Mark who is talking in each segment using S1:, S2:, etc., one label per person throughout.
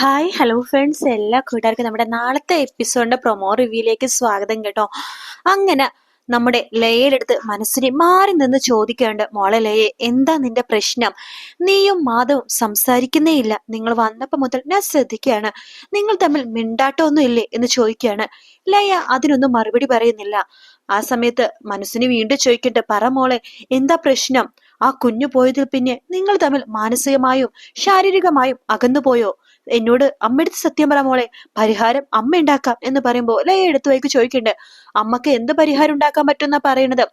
S1: Hi hello friends എല്ലാ കൂട്ടുകാർക്കും നമ്മുടെ നാളത്തെ എപ്പിസോഡിന്റെ പ്രൊമോ റിവ്യൂയിലേക്ക് സ്വാഗതം കേട്ടോ. അങ്ങനെ നമ്മുടെ ലയയിലെടുത്ത് മനസ്സിന് മാറി നിന്ന് ചോദിക്കേണ്ട മോളെ ലയെ എന്താ നിന്റെ പ്രശ്നം? നീയും മാധവും സംസാരിക്കുന്നേ ഇല്ല. നിങ്ങൾ വന്നപ്പോ മുതൽ ഞാൻ ശ്രദ്ധിക്കുകയാണ്. നിങ്ങൾ തമ്മിൽ മിണ്ടാട്ടമൊന്നും ഇല്ലേ എന്ന് ചോദിക്കുകയാണ്. ലയ അതിനൊന്നും മറുപടി പറയുന്നില്ല. ആ സമയത്ത് മനസ്സിന് വീണ്ടും ചോദിക്കട്ടെ പറ മോളെ എന്താ പ്രശ്നം? ആ കുഞ്ഞു പോയതിൽ പിന്നെ നിങ്ങൾ തമ്മിൽ മാനസികമായും ശാരീരികമായും അകന്നുപോയോ? എന്നോട് അമ്മയെടുത്ത് സത്യം പറ മോളെ പരിഹാരം അമ്മ ഉണ്ടാക്കാം എന്ന് പറയുമ്പോൾ ലയ എടുത്തു വൈക്ക് ചോദിക്കണ്ട്. അമ്മയ്ക്ക് എന്ത് പരിഹാരം ഉണ്ടാക്കാൻ പറ്റുന്ന പറയണത്?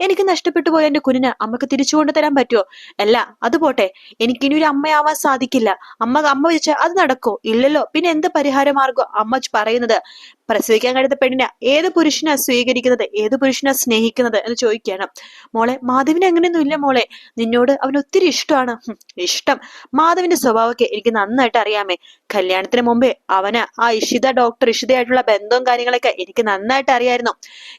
S1: എനിക്ക് നഷ്ടപ്പെട്ടു പോയ എന്റെ കുഞ്ഞിന് അമ്മയ്ക്ക് തിരിച്ചു കൊണ്ടുതരാൻ പറ്റുമോ അല്ല അത് പോട്ടെ. എനിക്കിനി ഒരു അമ്മയാവാൻ സാധിക്കില്ല. അമ്മ അമ്മ വെച്ചാൽ അത് നടക്കോ? ഇല്ലല്ലോ. പിന്നെ എന്ത് പരിഹാരമാർഗോ അമ്മ പറയുന്നത് പ്രസവിക്കാൻ കഴിയുന്ന പെണ്ണിനെ ഏത് പുരുഷനാ സ്വീകരിക്കുന്നത്? ഏത് പുരുഷനാ സ്നേഹിക്കുന്നത്? എന്ന് ചോദിക്കുകയാണ്. മോളെ മാധവിന് അങ്ങനെയൊന്നും ഇല്ല മോളെ. നിന്നോട് അവന് ഒത്തിരി ഇഷ്ടമാണ്. ഇഷ്ടം. മാധവിന്റെ സ്വഭാവമൊക്കെ എനിക്ക് നന്നായിട്ട് അറിയാമേ. കല്യാണത്തിന് മുമ്പേ അവന് ആ ഇഷിത ഡോക്ടർ ഇഷിതയായിട്ടുള്ള ബന്ധവും കാര്യങ്ങളൊക്കെ എനിക്ക് നന്നായിട്ട് അറിയായിരുന്നു.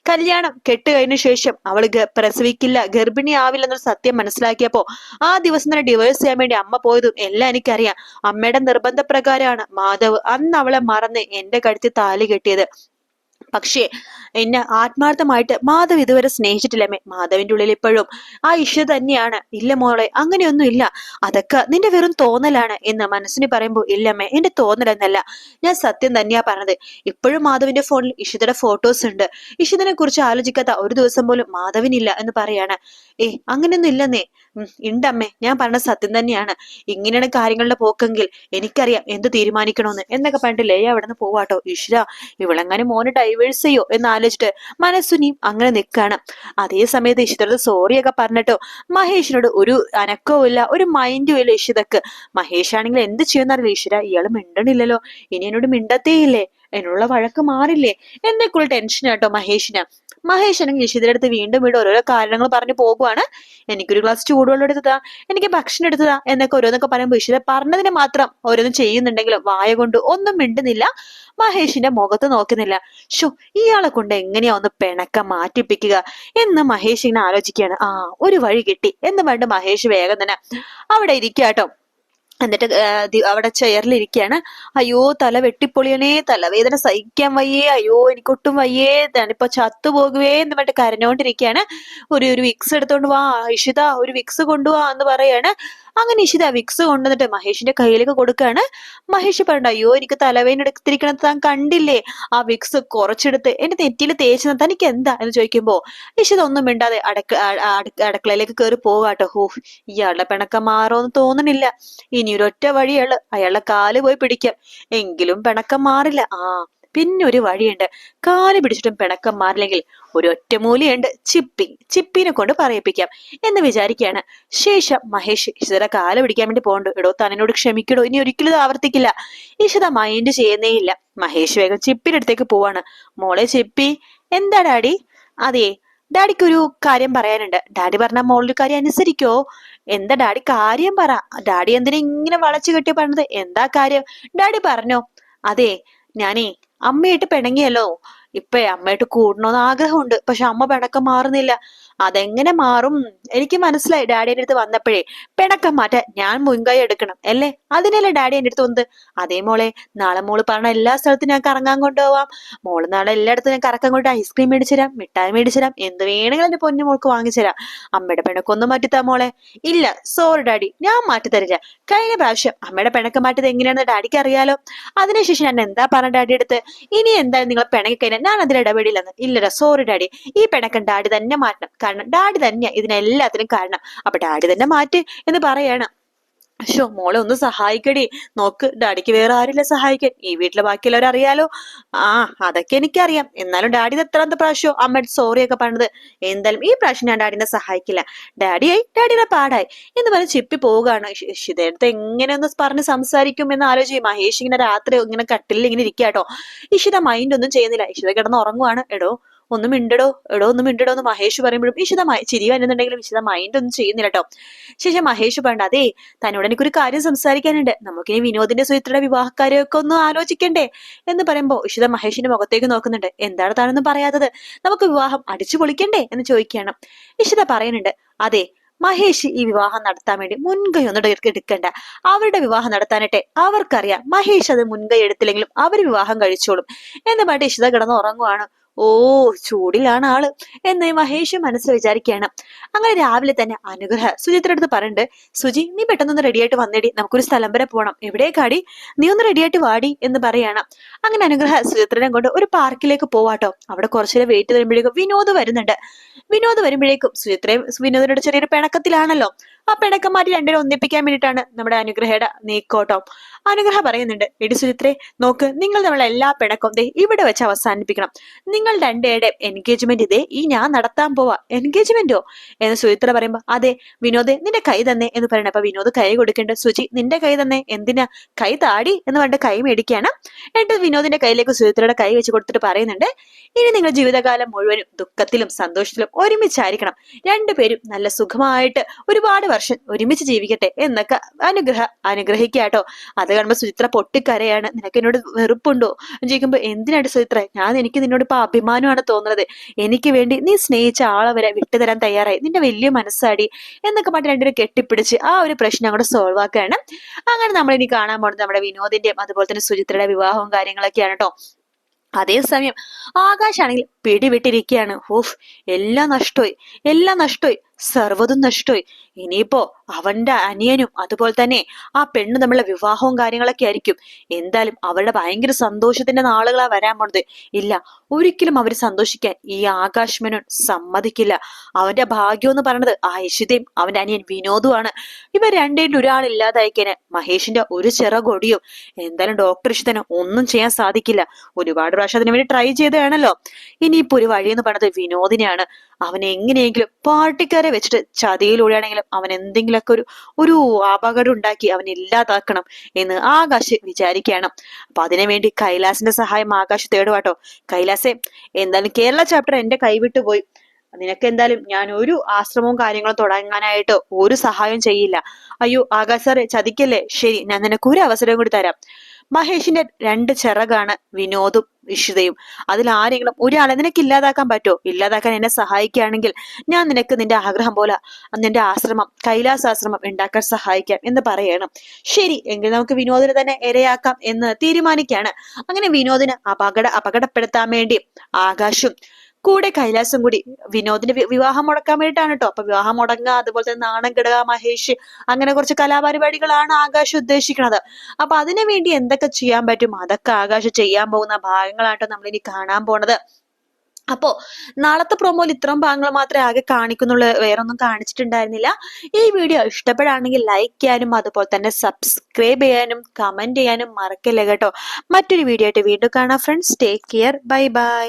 S1: കല്യാണം കെട്ട് കഴിഞ്ഞ ശേഷം അവൾ പ്രസവിക്കില്ല ഗർഭിണി ആവില്ലെന്നൊരു സത്യം മനസ്സിലാക്കിയപ്പോ ആ ദിവസം തന്നെ ഡിവോഴ്സ് ചെയ്യാൻ വേണ്ടി അമ്മ പോയതും എല്ലാം എനിക്കറിയാം. അമ്മയുടെ നിർബന്ധപ്രകാരമാണ് മാധവ് അന്ന് അവളെ മറന്ന് എന്റെ കഴുത്തിൽ താലി കെട്ടിയത്. പക്ഷേ എന്നെ ആത്മാർത്ഥമായിട്ട് മാധവ് ഇതുവരെ സ്നേഹിച്ചിട്ടില്ലമ്മേ മാധവിന്റെ ഉള്ളിൽ ഇപ്പോഴും ആ ഇഷ തന്നെയാണ്. ഇല്ല മോളെ അങ്ങനെയൊന്നും ഇല്ല. അതൊക്കെ നിന്റെ വെറും തോന്നലാണ് എന്ന് മനസ്സിന് പറയുമ്പോൾ ഇല്ലമ്മേ എന്റെ തോന്നലെന്നല്ല. ഞാൻ സത്യം തന്നെയാ പറഞ്ഞത്. ഇപ്പോഴും മാധവിന്റെ ഫോണിൽ ഇഷിതയുടെ ഫോട്ടോസ് ഉണ്ട്. ഇഷിതനെ കുറിച്ച് ആലോചിക്കാത്ത ഒരു ദിവസം പോലും മാധവിനില്ല എന്ന് പറയാണ്. ഏ അങ്ങനെയൊന്നും ഇല്ലെന്നേ. ഉണ്ടമ്മേ. ഞാൻ പറഞ്ഞ സത്യം തന്നെയാണ്. ഇങ്ങനെയാണ് കാര്യങ്ങളുടെ പോക്കെങ്കിൽ എനിക്കറിയാം എന്ത് തീരുമാനിക്കണമെന്ന് എന്നൊക്കെ പറഞ്ഞിട്ട് ലേയ അവിടെ നിന്ന് പോവാട്ടോ. ഈശ്വര ഇവളെങ്ങനെ മോനെ ഡൈവേഴ്സ് ചെയ്യോ എന്ന് ആലോചിച്ചിട്ട് മനസ്സുനിയും അങ്ങനെ നിൽക്കാണ് അതേ സമയത്ത് ഇഷിതയുടെ സോറിയൊക്കെ പറഞ്ഞിട്ടോ. മഹേഷിനോട് ഒരു അനക്കവും ഇല്ല ഒരു മൈൻഡും ഇല്ല ഇഷിതക്ക് മഹേഷ് ആണെങ്കിൽ എന്ത് ചെയ്യുന്നറിയില്ല ഈശ്വര. ഇയാൾ മിണ്ടണില്ലല്ലോ. ഇനി എന്നോട് മിണ്ടത്തേയില്ലേ? എന്നുള്ള വഴക്ക് മാറില്ലേ? എന്നൊക്കെയുള്ള ടെൻഷൻ കേട്ടോ മഹേഷിന്? മഹേഷ് നിഷിതയുടെ അടുത്ത് വീണ്ടും വീണ്ടും ഓരോരോ കാരണങ്ങൾ പറഞ്ഞു പോകുവാണ്. എനിക്കൊരു ഗ്ലാസ് ചൂടുവെള്ളം എടുത്തതാ എനിക്ക് ഭക്ഷണം എടുത്തതാ എന്നൊക്കെ ഓരോന്നൊക്കെ പറയുമ്പോൾ ഇഷിത പറഞ്ഞതിന് മാത്രം ഓരോന്നും ചെയ്യുന്നുണ്ടെങ്കിലും വായ കൊണ്ട് ഒന്നും മിണ്ടുന്നില്ല. മഹേഷിന്റെ മുഖത്ത് നോക്കുന്നില്ല. ഷോ ഇയാളെ കൊണ്ട് എങ്ങനെയാ ഒന്ന് പിണക്കം മാറ്റിപ്പിക്കുക? എന്ന് മഹേഷ് ഇങ്ങനെ ആലോചിക്കുകയാണ്. ആ ഒരു വഴി കിട്ടി. എന്ന് പറഞ്ഞിട്ട് മഹേഷ് വേഗം തന്നെ അവിടെ ഇരിക്കാട്ടോ എന്നിട്ട് അവിടെ ചെയറിൽ ഇരിക്കുകയാണ് അയ്യോ തല വെട്ടിപ്പൊളിയണേ തലവേദന സഹിക്കാൻ വയ്യേ അയ്യോ എനിക്കൊട്ടും വയ്യേ ഞാനിപ്പോ ചത്തുപോകുവേ എന്ന് പറഞ്ഞിട്ട് കരഞ്ഞോണ്ടിരിക്കുകയാണ് ഒരു ഒരു വിക്സ് എടുത്തോണ്ട് വാ ഇഷിത ഒരു വിക്സ് കൊണ്ടുവാ എന്ന് പറയാണ്. അങ്ങനെ ഇഷിത വിക്സ് കൊണ്ടുവന്നിട്ട് മഹേഷിന്റെ കയ്യിലേക്ക് കൊടുക്കുകയാണ്. മഹേഷ് പറഞ്ഞ അയ്യോ എനിക്ക് തലവേദന താൻ കണ്ടില്ലേ? ആ വിക്സ് കുറച്ചെടുത്ത് എന്റെ നെറ്റിയിൽ തേച്ച് തനിക്ക് എന്താ? എന്ന് ചോദിക്കുമ്പോ ഇഷിത ഒന്നും മിണ്ടാതെ അടക്ക അടക്കളയിലേക്ക് കയറി പോവാട്ടോ ഹോ ഇയാളുടെ പിണക്കം മാറോന്ന് തോന്നണില്ല. ഇനി ഒരൊറ്റ വഴിയുള്ളു അയാളുടെ കാൽ പോയി പിടിക്കാം. എങ്കിലും പിണക്കം മാറില്ല. ആ പിന്നെ ഒരു വഴിയുണ്ട്. കാൽ പിടിച്ചിട്ടും പിണക്കം മാറില്ലെങ്കിൽ ഒരു ഒറ്റമൂലിയുണ്ട് ചിപ്പി ചിപ്പിനെ കൊണ്ട് പറയിപ്പിക്കാം എന്ന് വിചാരിക്കുകയാണ് ശേഷം മഹേഷ് ഇഷിത കാൽ പിടിക്കാൻ വേണ്ടി പോകണ്ടു. എടോ തന്നോട് ക്ഷമിക്കടോ. ഇനി ഒരിക്കലും ആവർത്തിക്കില്ല. ഇഷിത മൈൻഡ് ചെയ്യുന്നേ ഇല്ല മഹേഷ് വേഗം ചിപ്പിന്റെ അടുത്തേക്ക് പോവാണ്. മോളെ ചിപ്പി എന്താ ഡാഡി? അതെ ഡാഡിക്ക് ഒരു കാര്യം പറയാനുണ്ട്. ഡാഡി പറഞ്ഞ മോളൊരു കാര്യം അനുസരിക്കോ? എന്താ ഡാഡി കാര്യം പറ. ഡാഡി എന്തിനാ ഇങ്ങനെ വളച്ചു കെട്ടി പറഞ്ഞത്? എന്താ കാര്യം? ഡാഡി പറഞ്ഞോ. അതെ ഞാനേ അമ്മയായിട്ട് പിണങ്ങിയല്ലോ. ഇപ്പൊ അമ്മയായിട്ട് കൂടണമെന്ന് ആഗ്രഹമുണ്ട്. പക്ഷെ അമ്മ പിണക്കം മാറുന്നില്ല. അതെങ്ങനെ മാറും? എനിക്ക് മനസ്സിലായി ഡാഡി എന്റെ അടുത്ത് വന്നപ്പോഴേ പിണക്കം മാറ്റാൻ ഞാൻ മുൻകൈ എടുക്കണം അല്ലേ? അതിനല്ലേ ഡാഡി എന്റെ അടുത്ത് വന്നത്? അതേ മോളെ നാളെ മോൾ പറഞ്ഞ എല്ലാ സ്ഥലത്തും ഞാൻ കറങ്ങാൻ കൊണ്ടുപോവാം. മോൾ നാളെ എല്ലായിടത്തും ഞാൻ കറക്കം കൊണ്ട് ഐസ്ക്രീം മേടിച്ചു തരാം മിഠായി മേടിച്ചു തരാം എന്ത് വേണമെങ്കിലും എന്റെ പൊന്നു മോൾക്ക് വാങ്ങിച്ചു തരാം. അമ്മയുടെ പിണക്കൊന്നും മാറ്റിത്താ മോളെ. ഇല്ല സോറി ഡാഡി ഞാൻ മാറ്റി തരില്ല. കഴിഞ്ഞ പ്രാവശ്യം അമ്മയുടെ പിണക്കം മാറ്റിയത് എങ്ങനെയാണെന്ന് ഡാഡിക്ക് അറിയാലോ. അതിനുശേഷം ഞാൻ എന്താ പറഞ്ഞ ഡാഡി അടുത്ത്? ഇനി എന്തായാലും നിങ്ങൾ പിണങ്ങി കഴിഞ്ഞാൽ ഞാൻ അതിൽ ഇടപെടില്ലെന്ന്. ഇല്ലടാ സോറി ഡാഡി ഈ പിണക്കം ഡാഡി തന്നെ മാറ്റണം. കാരണം ഡാഡി തന്നെയാ ഇതിനെല്ലാത്തിനും കാരണം. അപ്പൊ ഡാഡി തന്നെ മാറ്റ് എന്ന് പറയാണ്. ഷോ മോളെ ഒന്ന് സഹായിക്കടി. നോക്ക് ഡാഡിക്ക് വേറെ ആരില്ല സഹായിക്കാൻ. ഈ വീട്ടിലെ ബാക്കിയുള്ളവർ അറിയാലോ? ആ അതൊക്കെ എനിക്കറിയാം. എന്നാലും ഡാഡി എത്ര എത്രാമത്തെ പ്രാവശ്യം അമ്മയുടെ സോറി ഒക്കെ പറഞ്ഞത്? എന്തായാലും ഈ പ്രാവശ്യം ഞാൻ ഡാഡിനെ സഹായിക്കില്ല. ഡാഡിയായി ഡാഡിയുടെ പാടായി എന്ന് പറഞ്ഞ് ചിപ്പി പോവുകയാണ്. ഇഷിതടുത്ത് എങ്ങനെ ഒന്ന് പറഞ്ഞ് സംസാരിക്കും എന്ന് ആലോചിക്കും മഹേഷ് ഇങ്ങനെ രാത്രി ഇങ്ങനെ കട്ടിലിൽ ഇങ്ങനെ ഇരിക്കാട്ടോ ഇഷിത മൈൻഡ് ഒന്നും ചെയ്യുന്നില്ല. ഇഷിത കിടന്ന് ഉറങ്ങുവാണ്. എടോ ഒന്ന് മിണ്ടടോ എടോ ഒന്ന് മിണ്ടടോ എന്ന് മഹേഷ് പറയുമ്പോഴും വിശദമായി ചിരി വരുന്നുണ്ടെങ്കിലും വിശദ മൈൻഡ് ഒന്നും ചെയ്യുന്നില്ല കേട്ടോ ശേഷം മഹേഷ് പറഞ്ഞ അതെ തന്നോട് എനിക്കൊരു കാര്യം സംസാരിക്കാനുണ്ട്. നമുക്കിനി വിനോദിന്റെ സുഹൃത്തുടെ വിവാഹക്കാരെയൊക്കെ ഒന്ന് ആലോചിക്കണ്ടേ എന്ന് പറയുമ്പോൾ ഇഷിത മഹേഷിന്റെ മുഖത്തേക്ക് നോക്കുന്നുണ്ട്. എന്താണ് താനൊന്നും പറയാത്തത്? നമുക്ക് വിവാഹം അടിച്ചു പൊളിക്കണ്ടേ എന്ന് ചോദിക്കുകയാണ്. ഇഷിത പറയുന്നുണ്ട് അതെ മഹേഷ് ഈ വിവാഹം നടത്താൻ വേണ്ടി മുൻകൈ ഒന്നും എടുക്കണ്ട. അവരുടെ വിവാഹം നടത്താനായിട്ട് അവർക്കറിയാം മഹേഷ് അത് മുൻകൈ എടുത്തില്ലെങ്കിലും അവർ വിവാഹം കഴിച്ചോളും എന്ന് പറഞ്ഞിട്ട് ഇഷിത കിടന്ന് ഉറങ്ങുവാണ്. ഓ ചൂടിലാണ് ആൾ എന്ന് മഹേഷ് മനസ്സ് വിചാരിക്കുകയാണ്. അങ്ങനെ രാവിലെ തന്നെ അനുഗ്രഹ സുജിത്തിന്റെ അടുത്ത് പറഞ്ഞിട്ട് സുജി നീ പെട്ടെന്നൊന്ന് റെഡിയായിട്ട് വന്നേടി. നമുക്കൊരു സ്ഥലം വരെ പോകണം എവിടേക്കാടി നീ ഒന്ന് റെഡിയായിട്ട് വാടി എന്ന് പറയാണ്. അങ്ങനെ അനുഗ്രഹ സുചിത്രനെ കൊണ്ട് ഒരു പാർക്കിലേക്ക് പോവാട്ടോ. അവിടെ കുറച്ചുനേരം വെയിറ്റ് വരുമ്പോഴേക്കും വിനോദ് വരുന്നുണ്ട്. വിനോദ് വരുമ്പോഴേക്കും സുചിത്രയും വിനോദിനോട് ചെറിയൊരു പിണക്കത്തിലാണല്ലോ. ആ പിണക്കം രണ്ടുപേരും ഒന്നിപ്പിക്കാൻ വേണ്ടിയിട്ടാണ് നമ്മുടെ അനുഗ്രഹയുടെ നീക്കോട്ടം. അനുഗ്രഹ പറയുന്നുണ്ട് എടി സുചിത്രേ നോക്ക് നിങ്ങൾ നമ്മളെ എല്ലാ പിണക്കവും ദേ ഇവിടെ വെച്ച് അവസാനിപ്പിക്കണം. നിങ്ങൾ രണ്ടുപേരുടെ എൻഗേജ്മെന്റ് ഇതേ ഈ ഞാൻ നടത്താൻ പോവാ. എൻഗേജ്മെന്റോ എന്ന് സുചിത്ര പറയുമ്പോ അതെ വിനോദ് നിന്റെ കൈ തന്നെ എന്ന് പറയണം. അപ്പൊ വിനോദ് കൈ കൊടുക്കേണ്ട സുചി നിന്റെ കൈ തന്നെ എന്തിനാ? കൈ താടി എന്ന് പറഞ്ഞിട്ട് കൈ മേടിക്കുകയാണ്. എന്നിട്ട് വിനോദിന്റെ കയ്യിലേക്ക് സുചിത്രയുടെ കൈ വെച്ച് കൊടുത്തിട്ട് പറയുന്നുണ്ട് ഇനി നിങ്ങൾ ജീവിതകാലം മുഴുവനും ദുഃഖത്തിലും സന്തോഷത്തിലും ഒരുമിച്ചായിരിക്കണം. രണ്ടുപേരും നല്ല സുഖമായിട്ട് ഒരുപാട് വർഷം ഒരുമിച്ച് ജീവിക്കട്ടെ എന്നൊക്കെ അനുഗ്രഹ അനുഗ്രഹിക്കാട്ടോ. അത് കാണുമ്പോ സുചിത്ര പൊട്ടിക്കരയാണ്. നിനക്ക് എന്നോട് വെറുപ്പുണ്ടോ? ചോദിക്കുമ്പോ എന്തിനാണ് സുചിത്ര? ഞാൻ എനിക്ക് നിന്നോട് ഇപ്പൊ അഭിമാനമാണ് തോന്നുന്നത്. എനിക്ക് വേണ്ടി നീ സ്നേഹിച്ച ആളെ വരെ വിട്ടുതരാൻ തയ്യാറായി. നിന്റെ വലിയ മനസ്സാടി എന്നൊക്കെ പറഞ്ഞ് രണ്ടുപേരും കെട്ടിപ്പിടിച്ച് ആ ഒരു പ്രശ്നം അങ്ങോട്ട് സോൾവ് ആക്കുകയാണ്. അങ്ങനെ നമ്മൾ ഇനി കാണാൻ പോകുന്നത് നമ്മുടെ വിനോദിന്റെയും അതുപോലെ തന്നെ സുചിത്രയുടെ വിവാഹവും കാര്യങ്ങളൊക്കെയാണ് കേട്ടോ. അതേസമയം ആകാശാണെങ്കിൽ പിടിവിട്ടിരിക്കുകയാണ്. ഓഫ് എല്ലാം നഷ്ടമായി. എല്ലാം നഷ്ടമായി. സർവതും നഷ്ടമായി ഇനിയിപ്പോ അവന്റെ അനിയനും അതുപോലെ തന്നെ ആ പെണ്ണ് നമ്മളെ വിവാഹവും കാര്യങ്ങളൊക്കെ ആയിരിക്കും. എന്തായാലും അവരുടെ ഭയങ്കര സന്തോഷത്തിന്റെ നാളുകളാ വരാൻ പോണത്. ഇല്ല ഒരിക്കലും അവർ സന്തോഷിക്കാൻ ഈ ആകാശ് മേനോൻ സമ്മതിക്കില്ല. അവന്റെ ഭാഗ്യം എന്ന് പറയുന്നത് ആ യശുദയും അവന്റെ അനിയൻ വിനോദുമാണ്. ഇവർ രണ്ടേലും ഒരാളില്ലാതായിക്കാന് മഹേഷിന്റെ ഒരു ചിറകൊടിയും എന്തായാലും ഡോക്ടർ ഇഷ്ടത്തിന് ഒന്നും ചെയ്യാൻ സാധിക്കില്ല. ഒരുപാട് പ്രാവശ്യം അതിനു വേണ്ടി ട്രൈ ചെയ്തതാണല്ലോ. ഇനിയിപ്പോ ഒരു വഴി എന്ന് പറയുന്നത് വിനോദിനെയാണ്. അവൻ എങ്ങനെയെങ്കിലും പാർട്ടിക്കാരെ വെച്ചിട്ട് ചതിയിലൂടെയാണെങ്കിലും അവൻ എന്തെങ്കിലുമൊക്കെ ഒരു ഒരു അപകടം ഉണ്ടാക്കി അവൻ ഇല്ലാതാക്കണം എന്ന് ആകാശ് വിചാരിക്കുകയാണ്. അപ്പൊ അതിനുവേണ്ടി കൈലാസിന്റെ സഹായം ആകാശ് തേടുവാട്ടോ കൈലാസെ എന്തായാലും കേരള ചാപ്റ്റർ എന്റെ കൈവിട്ടു പോയി. നിനക്ക് എന്തായാലും ഞാൻ ഒരു ആശ്രമവും കാര്യങ്ങളും തുടങ്ങാനായിട്ട് ഒരു സഹായം ചെയ്യില്ല. അയ്യോ ആകാശ് സാറെ ചതിക്കല്ലേ? ശരി ഞാൻ നിനക്ക് ഒരു അവസരം കൂടി തരാം. മഹേഷിന്റെ രണ്ട് ചിറകാണ് വിനോദും വിഷുതയും അതിൽ ആരെങ്കിലും ഒരാളെ നിനക്ക് ഇല്ലാതാക്കാൻ പറ്റുമോ ഇല്ലാതാക്കാൻ എന്നെ സഹായിക്കുകയാണെങ്കിൽ ഞാൻ നിനക്ക് നിന്റെ ആഗ്രഹം പോലെ നിന്റെ ആശ്രമം കൈലാസാശ്രമം ഉണ്ടാക്കാൻ സഹായിക്കാം എന്ന് പറയണം. ശരി എങ്കിൽ നമുക്ക് വിനോദിനെ തന്നെ ഇരയാക്കാം എന്ന് തീരുമാനിക്കുകയാണ്. അങ്ങനെ വിനോദിന് അപകട അപകടപ്പെടുത്താൻ വേണ്ടി ആകാശും കൂടെ കൈലാസം കൂടി. വിനോദിന്റെ വിവാഹം മുടക്കാൻ വേണ്ടിട്ടാണ് കേട്ടോ അപ്പൊ വിവാഹം മുടങ്ങുക അതുപോലെ തന്നെ നാണം കെടുക മഹേഷ് അങ്ങനെ കുറച്ച് കലാപരിപാടികളാണ് ആകാശ് ഉദ്ദേശിക്കുന്നത്. അപ്പൊ അതിനു വേണ്ടി എന്തൊക്കെ ചെയ്യാൻ പറ്റും? അതൊക്കെ ആകാശ് ചെയ്യാൻ പോകുന്ന ഭാഗങ്ങളാട്ടോ നമ്മൾ ഇനി കാണാൻ പോണത്. അപ്പോ നാളത്തെ പ്രൊമോയിൽ ഇത്രയും ഭാഗങ്ങൾ മാത്രമേ ആകെ കാണിക്കുന്നുള്ളൂ. വേറൊന്നും കാണിച്ചിട്ടുണ്ടായിരുന്നില്ല. ഈ വീഡിയോ ഇഷ്ടപ്പെടുകയാണെങ്കിൽ ലൈക്ക് ചെയ്യാനും അതുപോലെ തന്നെ സബ്സ്ക്രൈബ് ചെയ്യാനും കമന്റ് ചെയ്യാനും മറക്കില്ല കേട്ടോ. മറ്റൊരു വീഡിയോ ആയിട്ട് വീണ്ടും കാണാം friends take care bye bye